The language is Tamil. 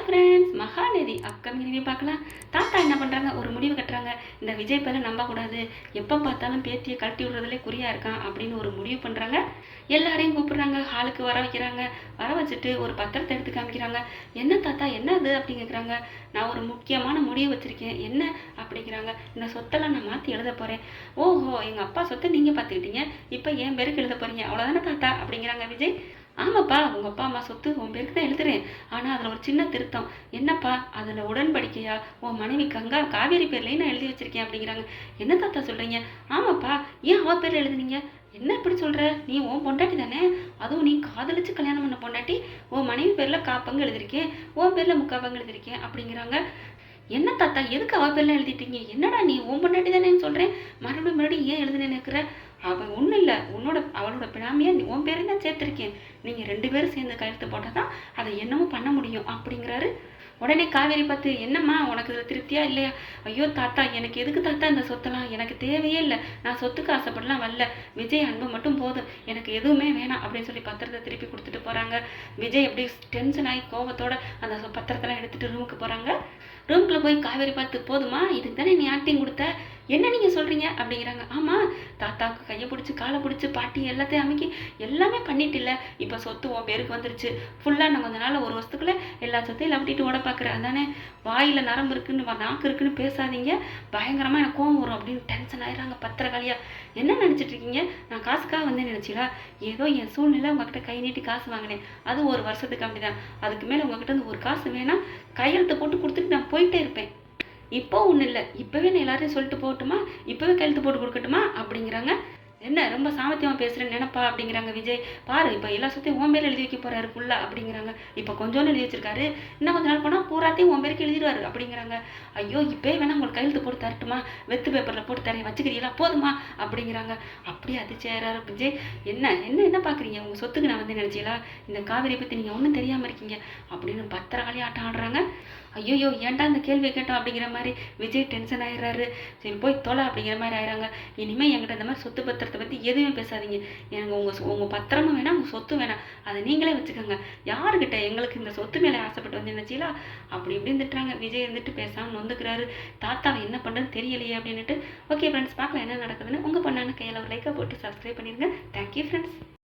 Hi friends Mahanadi upcoming review பார்க்கலாம். தாத்தா என்ன பண்ணுறாங்க ஒரு முடிவு கட்டுறாங்க. இந்த விஜய் பேரை நம்பக்கூடாது. எப்போ பார்த்தாலும் பேத்தியை கழட்டி விடுறதுலே குறியாக இருக்கான் அப்படின்னு ஒரு முடிவு பண்ணுறாங்க எல்லாரையும் கூப்பிட்றாங்க. ஹாலுக்கு வர வைக்கிறாங்க. வர வச்சுட்டு ஒரு பத்திரத்தை எடுத்து காமிக்கிறாங்க. என்ன தாத்தா? என்ன அது அப்படின்னு கேட்குறாங்க நான் ஒரு முக்கியமான முடிவு வச்சுருக்கேன். என்ன? அப்படிங்கிறாங்க இந்த சொத்தெல்லாம் நான் மாற்றி எழுத போகிறேன் ஓஹோ! எங்கள் அப்பா சொத்தை நீங்கள் பார்த்துக்கிட்டீங்க. இப்போ என் பேருக்கு எழுத போகிறீங்க அவ்வளோதானே தாத்தா? அப்படிங்கிறாங்க விஜய். ஆமாப்பா உங்கள் அப்பா அம்மா சொத்து உன் பேருக்கு தான் எழுதுறேன். ஆனால் அதில் ஒரு சின்ன திருத்தம். என்னப்பா அதில் உடன்படிக்கையா? உன் மனைவி கங்கா காவேரி பேர்லேயும் நான் எழுதி வச்சிருக்கேன் அப்படிங்கிறாங்க. என்ன தாத்தா சொல்கிறீங்க ஆமாப்பா ஏன் அவ பேரில் எழுதுனீங்க? என்ன இப்படி சொல்கிற நீ உன் பொண்டாட்டி தானே? அதுவும் நீ காதலிச்சு கல்யாணம் பண்ண பொண்டாட்டி உன் மனைவி பேரில் காப்பங்க எழுதியிருக்கேன் எழுதிருக்கேன் உன் பேரில் முக்கா எழுதிருக்கேன் அப்படிங்கிறாங்க. என்ன தாத்தா எதுக்கு அவ பேர்ல எழுதிட்டீங்க? என்னடா நீ உன் பொண்டாட்டி தானேன்னு சொல்கிறேன் மறுபடியும் மறுபடியும் ஏன் எழுதுனேன்னு இருக்கிற அவள் ஒன்றும் இல்லை. உன்னோட அவளோட பினாமியை உன் பேரையும் தான் சேர்த்துருக்கேன். நீங்கள் ரெண்டு பேரும் சேர்ந்து கையெழுத்து போட்டால் தான் அதை என்னமோ பண்ண முடியும் அப்படிங்கிறாரு. உடனே காவேரி பார்த்து என்னம்மா உனக்கு இதில் திருப்தியா இல்லையா? ஐயோ தாத்தா எனக்கு எதுக்கு தாத்தா இந்த சொத்தெல்லாம்? எனக்கு தேவையே இல்லை. நான் சொத்துக்கு ஆசைப்படலாம் வரல விஜய் அன்பு மட்டும் போதும். எனக்கு எதுவுமே வேணாம் அப்படின்னு சொல்லி பத்திரத்தை திருப்பி கொடுத்துட்டு போகிறாங்க விஜய் எப்படி டென்ஷன் ஆகி கோபத்தோட அந்த பத்திரத்தெல்லாம் எடுத்துட்டு ரூமுக்கு போகிறாங்க ரூம்குள்ளே போய் காவேரி பார்த்து போதுமா இதுக்கு தானே நீ ஆக்டிங் கொடுத்த? என்ன நீங்கள் சொல்கிறீங்க அப்படிங்கிறாங்க. ஆமாம் தாத்தாவுக்கு கையை பிடிச்சி காலை பிடிச்சி பாட்டி எல்லாத்தையும் அமைக்கி எல்லாமே பண்ணிட்டில்ல. இப்போ சொத்து உன் பேருக்கு வந்துருச்சு. ஃபுல்லாக நான் கொஞ்ச நாள் ஒரு வருஷத்துக்குள்ளே எல்லா சொத்தையும் லவட்டிட்டு ஓட பார்க்குறேன் அதானே? வாயில் நரம்பு இருக்குன்னு நாக்கு இருக்குன்னு பேசாதீங்க. பயங்கரமாக எனக்கு கோவம் வரும். அப்படின்னு டென்ஷன் ஆயிடுறாங்க பத்திரகாளியா. என்ன நினச்சிட்டு இருக்கீங்க? நான் காசுக்காக வந்தேன் நினச்சிடா ஏதோ என் சூழ்நிலை உங்ககிட்ட கை நீட்டி காசு வாங்கினேன். அது ஒரு வருஷத்துக்கு அப்படிதான். அதுக்கு மேலே உங்ககிட்ட வந்து ஒரு காசு வேணால் கையெழுத்து போட்டு கொடுத்துட்டு நான் போயிட்டே இருப்பேன். இப்போ ஒன்றும் இல்லை இப்போவே நான் எல்லாரையும் சொல்லிட்டு போகட்டுமா? இப்போவே கையெழுத்து போட்டு கொடுக்கட்டுமா? அப்படிங்கிறாங்க. என்ன ரொம்ப சாமர்த்தியமாக பேசுகிறேன்னு நினப்பா? அப்படிங்கிறாங்க விஜய். பாரு இப்போ எல்லா சொத்தையும் உன் பேர் எழுதி வைக்க போறாரு ஃபுல்லாக அப்படிங்கிறாங்க. இப்போ கொஞ்சோன்னு எழுதி வச்சிருக்காரு. இன்னும் கொஞ்ச நாள் போனால் பூராத்தையும் உன் பேருக்கு எழுதிடுவாரு அப்படிங்கிறாங்க. ஐயோ இப்போயே வேணா உங்களுக்கு கையெழுத்து போட்டு தரட்டுமா? வெத்து பேப்பரில் போட்டு தரேன் வச்சுக்கிறீங்களா போதுமா? அப்படிங்கிறாங்க. அப்படியே அதிர்ச்சியாரு விஜய். என்ன என்ன என்ன பார்க்குறீங்க உங்கள் சொத்துக்கு நான் வந்து நினச்சிங்களா? இந்த காவிரியை பற்றி நீங்கள் ஒன்றும் தெரியாமல் இருக்கீங்க. அப்படின்னு பத்திரகாளி ஆட்டம் ஆடுறாங்க. ஐயோயோ ஏன்டா இந்த கேள்வியை கேட்டோம்? அப்படிங்கிற மாதிரி விஜய் டென்ஷன் ஆயிடுறாரு சரி போய் தொலை அப்படிங்கிற மாதிரி ஆயிடுறாங்க இனிமேல் என்கிட்ட இந்த மாதிரி சொத்து பத்திரத்தை பற்றி எதுவுமே பேசாதீங்க. எனக்கு உங்கள் உங்கள் பத்திரமும் வேணாம் உங்கள் சொத்து வேணாம். அதை நீங்களே வச்சுக்கோங்க. யாருக்கிட்ட எங்களுக்கு இந்த சொத்து மேலே ஆசைப்பட்டு வந்து நினச்சிங்களா அப்படி இப்படி இருந்துட்டாங்க விஜய் இருந்துட்டு பேசாமல் நொந்துக்கிறாரு தாத்தாவை என்ன பண்ணுறதுன்னு தெரியலையே அப்படின்னுட்டு. ஓகே ஃப்ரெண்ட்ஸ் பார்க்கலாம் என்ன நடக்குதுன்னு உங்கள் பண்ணான கையில் ஒரு லைக்கை போட்டு சப்ஸ்கிரைப் பண்ணிடுங்க தேங்க்யூ ஃப்ரெண்ட்ஸ்